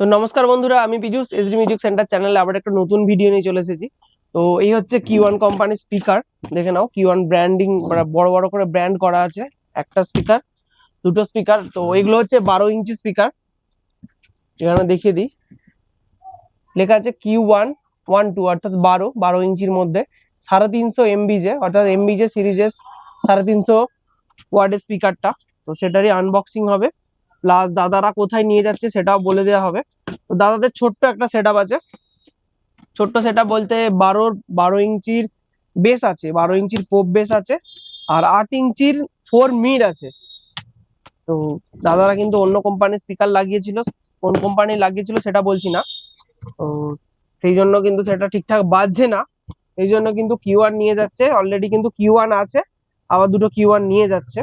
তো নমস্কার বন্ধুরা, আমি পীযুষ এসডি মিউজিক সেন্টার চ্যানেলে আবার একটা নতুন ভিডিও নিয়ে চলে এসেছি। তো এই হচ্ছে কিউ ওয়ান কোম্পানির স্পিকার দেখে নাও কিউ ওয়ান ব্র্যান্ডিং বড় বড় করে ব্র্যান্ড করা আছে, একটা স্পিকার দুটো স্পিকার তো এগুলো হচ্ছে বারো ইঞ্চি স্পিকার এখানে দেখিয়ে দিই। লেখা আছে কিউ ওয়ান ওয়ান টু অর্থাৎ বারো বারো ইঞ্চির মধ্যে, সাড়ে তিনশো এমবিজে অর্থাৎ এমবিজে সিরিজের সাড়ে তিনশো ওয়ার্ডের স্পিকারটা তো সেটারই আনবক্সিং হবে। প্লাস দাদারা কোথায় নিয়ে যাচ্ছে সেটাও বলে দেওয়া হবে। তো দাদাদের ছোট্ট একটা সেট আছে। ছোট্ট সেট বলতে বারোর বারো ইঞ্চির বেস আছে, বারো ইঞ্চির পোপ বেস আছে আর আট ইঞ্চির ফোর মিড আছে। তো দাদারা কিন্তু অন্য কোম্পানির স্পিকার লাগিয়েছিল, কোন কোম্পানি লাগিয়েছিল সেটা বলছি না। তো সেই জন্য কিন্তু সেটা ঠিকঠাক বাজছে না। এই জন্য কিন্তু কিউ নিয়ে যাচ্ছে। অলরেডি কিন্তু কিউ আছে, আবার দুটো কিউ নিয়ে যাচ্ছে।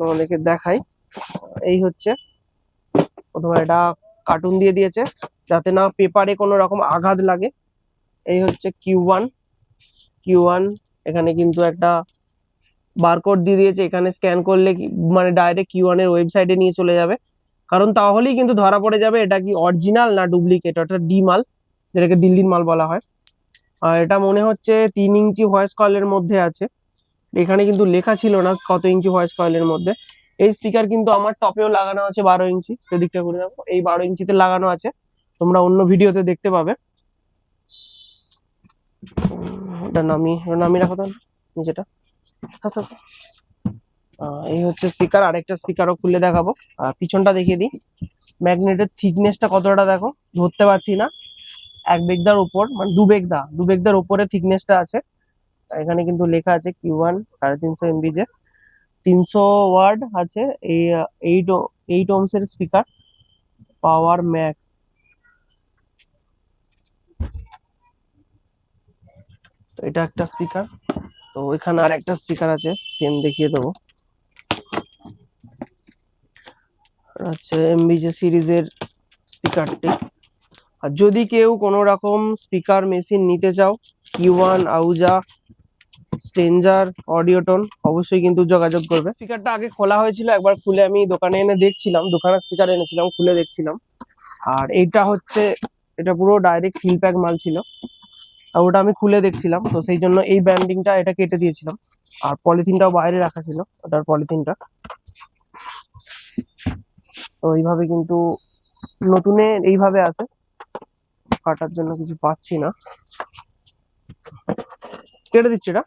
তোমাদেরকে দেখাই। এই হচ্ছে। প্রথমে এটা কার্টুন দিয়ে দিয়েছে, যাতে না পেপারে কোনো রকম আঘাত লাগে। এই হচ্ছে কিউ ওয়ান কিউ ওয়ান এখানে কিন্তু একটা বারকোড দিয়ে দিয়েছে। এখানে স্ক্যান করলে মানে ডাইরেক্ট কিউ ওয়ানের ওয়েবসাইটে নিয়ে চলে যাবে। কারণ তাহলেই কিন্তু ধরা পড়ে যাবে এটা কি অরিজিনাল না ডুপ্লিকেট অর্থাৎ ডি মাল, যেটাকে দিল্লির মাল বলা হয়। আর এটা মনে হচ্ছে তিন ইঞ্চি ভয়েস কলের মধ্যে আছে। এখানে কিন্তু লেখা ছিল না কত ইঞ্চি ভয়েস কয়েলের মধ্যে। এই স্পিকার কিন্তু আমার টপেও লাগানো আছে বারো ইঞ্চি। সেদিকটা করে দেখো এই বারো ইঞ্চিতে লাগানো আছে। তোমরা অন্য ভিডিওতে দেখতে পাবে। ওটা নামি ওটা রাখো তাহলে নিচেটা। থাক, থাক। এই হচ্ছে স্পিকার আরেকটা স্পিকারও খুলে দেখাবো। আর পিছনটা দেখিয়ে দিই। ম্যাগনেটের থিকনেসটা কতটা দেখো? ধরতে পারছি না। এক বেগদার উপর মানে দু বেগদা দু বেগদার উপরে থিকনেসটা আছে। এখানে কিন্তু লেখা আছে কিউ ওয়ান সাড়ে তিনশো এমবিজে তিনশো ওয়ার্ড আছে, এই এইট এইট ওমসের স্পিকার পাওয়ার ম্যাক্স তো এটা একটা স্পিকার তো এখানে আর একটা স্পিকার আছে সেম দেখিয়ে দেবো। আর হচ্ছে এমবিজে সিরিজের স্পিকারটি আর যদি কেউ কোনো রকম স্পিকার মেশিন নিতে চাও কিউ ওয়ান আউজা স্টেঞ্জার অডিওটন অবশ্যই কিন্তু যোগাযোগ করবে। স্পিকারটা আগে খোলা হয়েছিল, একবার খুলে আমি দোকানে এনে দেখছিলাম দোকানের স্পিকার এনেছিলাম, খুলে দেখছিলাম। আর এইটা হচ্ছে, এটা পুরো ডাইরেক্ট সিল প্যাক মাল ছিল। আর ওটা আমি খুলে দেখছিলাম, তো সেই জন্য এই ব্যান্ডিংটা এটা কেটে দিয়েছিলাম। আর পলিথিনটাও বাইরে রাখা ছিল, ওটার পলিথিনটা তো এইভাবে কিন্তু নতুনে এইভাবে আছে। কাটার জন্য কিছু পাচ্ছি না। কেটে দিচ্ছি এটা?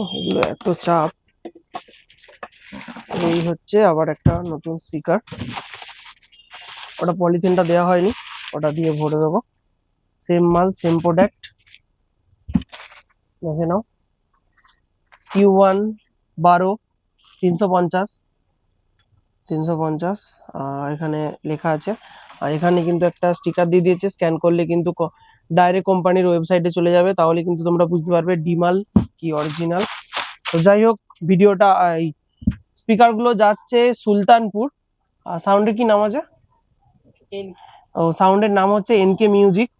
এগুলো এত চাপ। এই হচ্ছে আবার একটা নতুন স্পিকার ওটা পলিথিনটা দেওয়া হয়নি, ওটা দিয়ে ভরে দেবো। সেম মাল সেম প্রোডাক্ট দেখে নাও। কিউ ওয়ান বারো, তিনশো পঞ্চাশ তিনশো পঞ্চাশ। এখানে লেখা আছে। আর এখানে কিন্তু একটা স্টিকার দিয়ে দিয়েছে। স্ক্যান করলে কিন্তু ডাইরেক্ট কোম্পানির ওয়েবসাইটে চলে যাবে। তাহলে কিন্তু তোমরা বুঝতে পারবে ডিমাল কি অরিজিনাল তো যাই হোক ভিডিওটা এই স্পিকারগুলো যাচ্ছে সুলতানপুর। সাউন্ডের কি নাম আছে? ও সাউন্ডের নাম হচ্ছে এনকে মিউজিক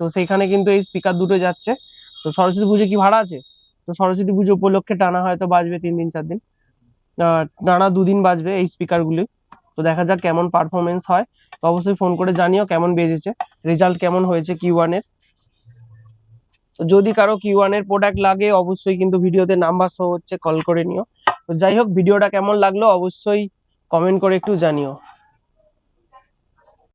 তো সেইখানে কিন্তু এই স্পিকার দুটো যাচ্ছে। তো সরস্বতী পুজো কি ভাড়া আছে? তো সরস্বতী পুজো উপলক্ষে টানা হয়তো বাজবে তিন দিন চার দিন। টানা দুদিন বাজবে এই স্পিকারগুলি তো দেখা যাক কেমন পারফরমেন্স হয়। তো অবশ্যই ফোন করে জানিও কেমন বেজেছে। রেজাল্ট কেমন হয়েছে কিউ ওয়ানের তো যদি কারও কিউ এর প্রোডাক্ট লাগে, অবশ্যই কিন্তু ভিডিওতে নাম্বার শো হচ্ছে কল করে নিও। তো যাই হোক, ভিডিওটা কেমন লাগল অবশ্যই কমেন্ট করে একটু জানিও।